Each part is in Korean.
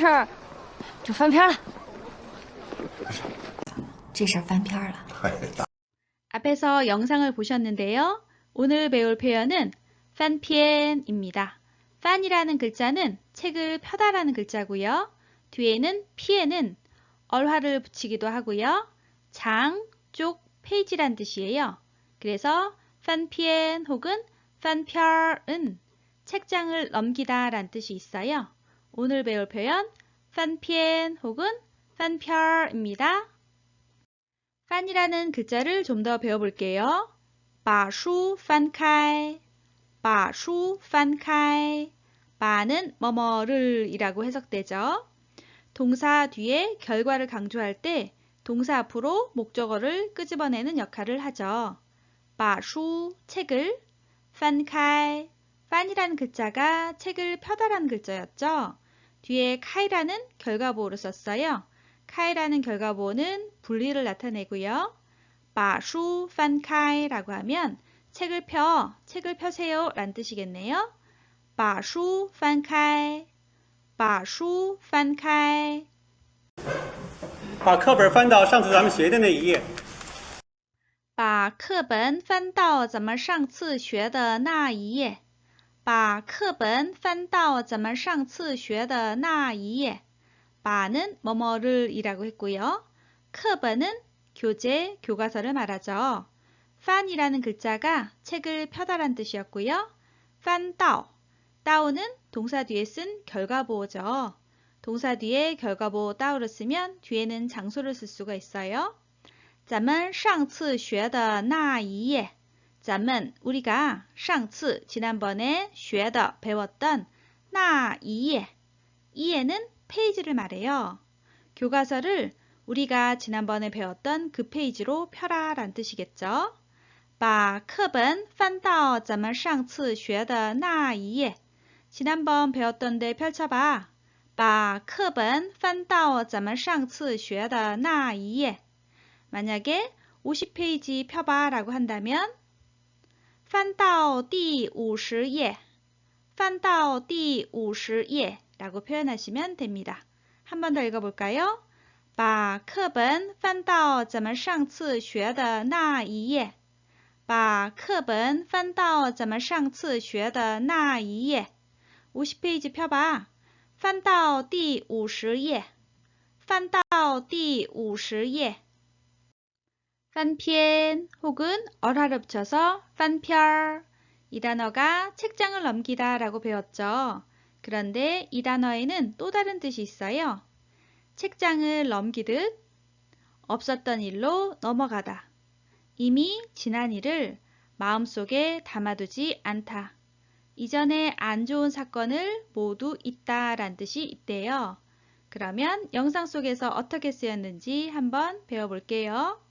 事儿就翻篇了。这事儿翻篇了。 앞에서 영상을 보셨는데요. 오늘 배울 표현은 fanpien입니다. fan이라는 글자는 책을 펴다라는 글자고요. 뒤에는 피에는 얼화를 붙이기도 하고요. 장, 쪽, 페이지란 뜻이에요. 그래서 fanpien 혹은 fanpier은 책장을 넘기다 란 뜻이 있어요. 오늘 배울 표현 판피엔 혹은 판별입니다. 판이라는 글자를 좀 더 배워볼게요. 바슈 판카이 바슈 판카이 바는 뭐뭐를 이라고 해석되죠. 동사 뒤에 결과를 강조할 때 동사 앞으로 목적어를 끄집어내는 역할을 하죠. 바슈 책을 판카이 판이라는 글자가 책을 펴다란 글자였죠. 뒤에 카이라는 결과보호를 썼어요. 카이라는 결과보호는 분리를 나타내고요. 把书 翻开라고 하면 책을 펴, 책을 펴세요 란 뜻이겠네요. 把书翻开,把书翻开.把课本翻到上次咱们学的那一页。把课本翻到咱们上次学的那一页. 把课本翻到咱们上次学的那一页. 바는 뭐뭐를 이라고 했고요. 크버는 교재, 교과서를 말하죠. 판이라는 글자가 책을 펴다란 뜻이었고요. 판다오, 따오는 동사 뒤에 쓴 결과보호죠. 동사 뒤에 결과보호 따오를 쓰면 뒤에는 장소를 쓸 수가 있어요. 咱们上次学的那一页 咱们 우리가 上次 지난번에 学的 배웠던 那一页 이에는 페이지를 말해요. 교과서를 우리가 지난번에 배웠던 그 페이지로 펴라 란 뜻이겠죠. 把课本翻到咱们上次学的那一页 지난번 배웠던 데 펼쳐봐. 把课本翻到咱们上次学的那一页 만약에 50페이지 펴봐 라고 한다면 翻到第50页翻到第50页 라고 표현하시면 됩니다. 한 번 더 읽어볼까요? 把课本翻到咱们上次学的那一页把课本翻到咱们上次学的那一页 50페이지 펴봐. 翻到第50页翻到第50页 판피엔 혹은 얼화를 붙여서 판피얼 이 단어가 책장을 넘기다 라고 배웠죠. 그런데 이 단어에는 또 다른 뜻이 있어요. 책장을 넘기듯 없었던 일로 넘어가다. 이미 지난 일을 마음속에 담아두지 않다. 이전에 안 좋은 사건을 모두 있다 란 뜻이 있대요. 그러면 영상 속에서 어떻게 쓰였는지 한번 배워볼게요.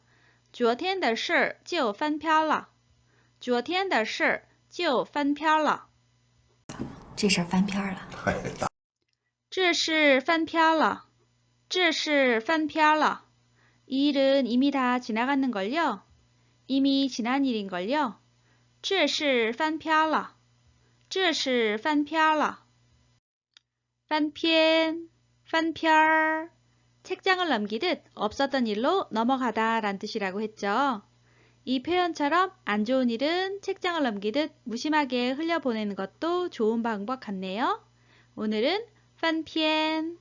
昨天的事就翻篇了.昨天的事就翻篇了.这事儿翻篇了。这是翻篇了. 这是翻篇了. 이 일은 이미 다 지나갔는걸요? 이미 지난 일인걸요? 这是翻篇了.这是翻篇了.翻篇,翻篇, 책장을 넘기듯 없었던 일로 넘어가다 란 뜻이라고 했죠. 이 표현처럼 안 좋은 일은 책장을 넘기듯 무심하게 흘려보내는 것도 좋은 방법 같네요. 오늘은 판피엔,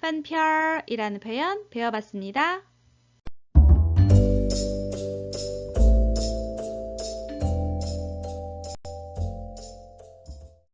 판별이라는 표현 배워봤습니다.